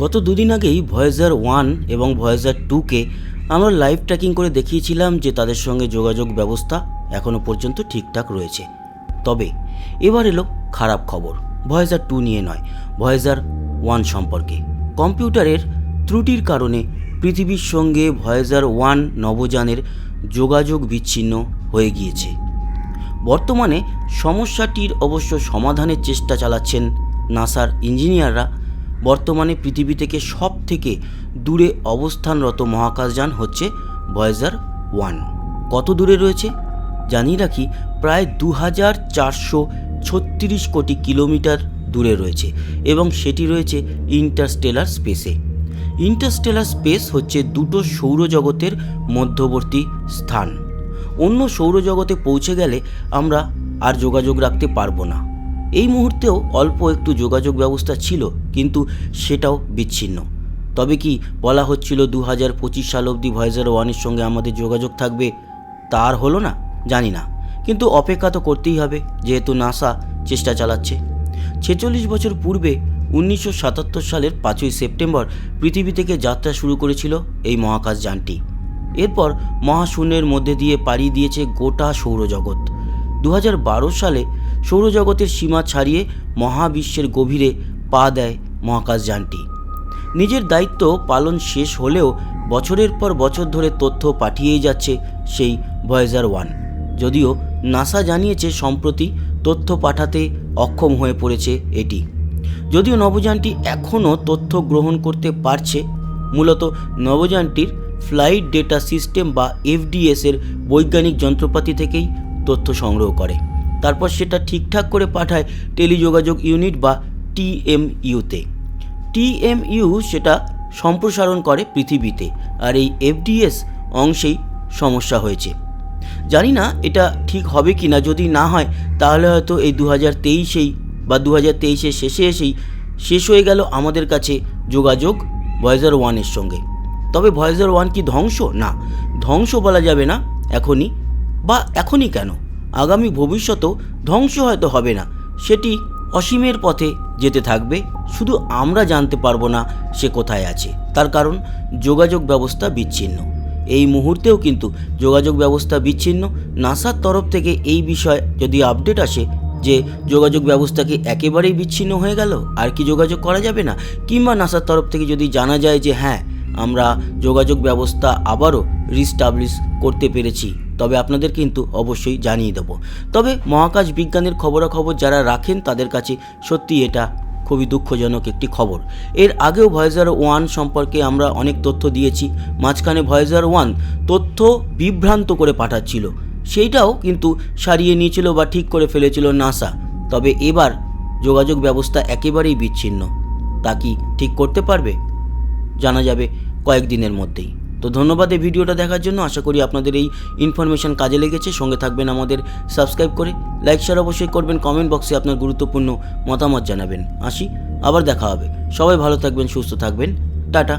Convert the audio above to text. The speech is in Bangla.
গত দুদিন আগেই ভয়েজার ওয়ান এবং ভয়েজার টুকে আমরা লাইভ ট্র্যাকিং করে দেখিয়েছিলাম যে তাদের সঙ্গে যোগাযোগ ব্যবস্থা এখনও পর্যন্ত ঠিকঠাক রয়েছে। তবে এবার এলো খারাপ খবর। ভয়েজার টু নিয়ে নয় ভয়েজার ওয়ান সম্পর্কে। কম্পিউটারের ত্রুটির কারণে পৃথিবীর সঙ্গে ভয়েজার ওয়ান নবযানের যোগাযোগ বিচ্ছিন্ন হয়ে গিয়েছে। বর্তমানে সমস্যাটির অবশ্য সমাধানের চেষ্টা চালাচ্ছেন নাসার ইঞ্জিনিয়াররা বর্তমানে পৃথিবী থেকে সব থেকে দূরে অবস্থানরত মহাকাশযান হচ্ছে ভয়েজার ওয়ান কত দূরে রয়েছে? জানিয়ে রাখি, প্রায় দু হাজার চারশো ছত্রিশ কোটি কিলোমিটার দূরে রয়েছে এবং সেটি রয়েছে ইন্টারস্টেলার স্পেসে ইন্টারস্টেলার স্পেস হচ্ছে দুটো সৌরজগতের মধ্যবর্তী স্থান। অন্য সৌরজগতে পৌঁছে গেলে আমরা আর যোগাযোগ রাখতে পারব না। এই মুহূর্তেও অল্প একটু যোগাযোগ ব্যবস্থা ছিল, কিন্তু সেটাও বিচ্ছিন্ন। তবে কি বলা হচ্ছিল দু হাজার পঁচিশ সাল অবধি ভয়েজার ওয়ানের সঙ্গে আমাদের যোগাযোগ থাকবে তার হলো না? জানি না। কিন্তু অপেক্ষা তো করতেই হবে, যেহেতু নাসা চেষ্টা চালাচ্ছে। ছেচল্লিশ বছর পূর্বে উনিশশো সাতাত্তর সালের পাঁচই সেপ্টেম্বর পৃথিবী থেকে যাত্রা শুরু করেছিল এই মহাকাশ যানটি। এরপর মহাশূন্যের মধ্যে দিয়ে পাড়ি দিয়েছে গোটা সৌরজগৎ। দু হাজার বারো সালে সৌরজগতের সীমা ছাড়িয়ে মহাবিশ্বের গভীরে পা দেয় মহাকাশযানটি নিজের দায়িত্ব পালন শেষ হলেও বছরের পর বছর ধরে তথ্য পাঠিয়েই যাচ্ছে সেই ভয়েজার ওয়ান। যদিও নাসা জানিয়েছে সম্প্রতি তথ্য পাঠাতে অক্ষম হয়ে পড়েছে এটি। যদিও নবযানটি এখনও তথ্য গ্রহণ করতে পারছে, মূলত নবযানটির ফ্লাইট ডেটা সিস্টেম বা এফডিএস এর বৈজ্ঞানিক যন্ত্রপাতি থেকেই তথ্য সংগ্রহ করে। তারপর সেটা ঠিকঠাক করে পাঠায় টেলিযোগাযোগ ইউনিট বা টিএমইউতে। টিএমইউ সেটা সম্প্রসারণ করে পৃথিবীতে, আর এই এফডিএস অংশেই সমস্যা হয়েছে। জানি না এটা ঠিক হবে কি না যদি না হয়, তাহলে হয়তো এই দু হাজার তেইশেই বা দু হাজার তেইশের শেষে এসেই শেষ হয়ে গেল আমাদের কাছে যোগাযোগ ভয়েজার ওয়ানের সঙ্গে। তবে ভয়েজার ওয়ান কি ধ্বংস? না, ধ্বংস বলা যাবে না, এখনই। বা এখনই কেন? আগামী ভবিষ্যতেও ধ্বংস হয়তো হবে না। সেটি অসীমের পথে যেতে থাকবে। শুধু আমরা জানতে পারব না সে কোথায় আছে। তার কারণ যোগাযোগ ব্যবস্থা বিচ্ছিন্ন। এই মুহূর্তেও কিন্তু যোগাযোগ ব্যবস্থা বিচ্ছিন্ন। নাসার তরফ থেকে এই বিষয়ে যদি আপডেট আসে যে যোগাযোগ ব্যবস্থা কি একেবারেই বিচ্ছিন্ন হয়ে গেল, আর কি যোগাযোগ করা যাবে না? কিংবা নাসার তরফ থেকে যদি জানা যায় যে হ্যাঁ আমরা যোগাযোগ ব্যবস্থা আবারও রিস্টাবলিশ করতে পেরেছি। তবে আপনাদের কিন্তু অবশ্যই জানিয়ে দেবো। তবে মহাকাশ বিজ্ঞানের খবরাখবর যারা রাখেন, তাদের কাছে সত্যি এটা খুবই দুঃখজনক একটি খবর। এর আগেও ভয়েজার ওয়ান সম্পর্কে আমরা অনেক তথ্য দিয়েছি। মাঝখানে ভয়েজার ওয়ান তথ্য বিভ্রান্ত করে পাঠাচ্ছিল। সেইটাও কিন্তু সারিয়ে নিয়েছিল বা ঠিক করে ফেলেছিল নাসা তবে এবার যোগাযোগ ব্যবস্থা একেবারেই বিচ্ছিন্ন। তা কি ঠিক করতে পারবে? জানা যাবে কয়েকদিনের মধ্যেই। তো ধন্যবাদ এই ভিডিওটা দেখার জন্য। আশা করি আপনাদের এই ইনফরমেশন কাজে লেগেছে। সঙ্গে থাকবেন আমাদের সাবস্ক্রাইব করে। লাইক শেয়ার অবশ্যই করবেন। কমেন্ট বক্সে আপনার গুরুত্বপূর্ণ মতামত জানাবেন। আসি, আবার দেখা হবে। সবাই ভালো থাকবেন, সুস্থ থাকবেন। টাটা।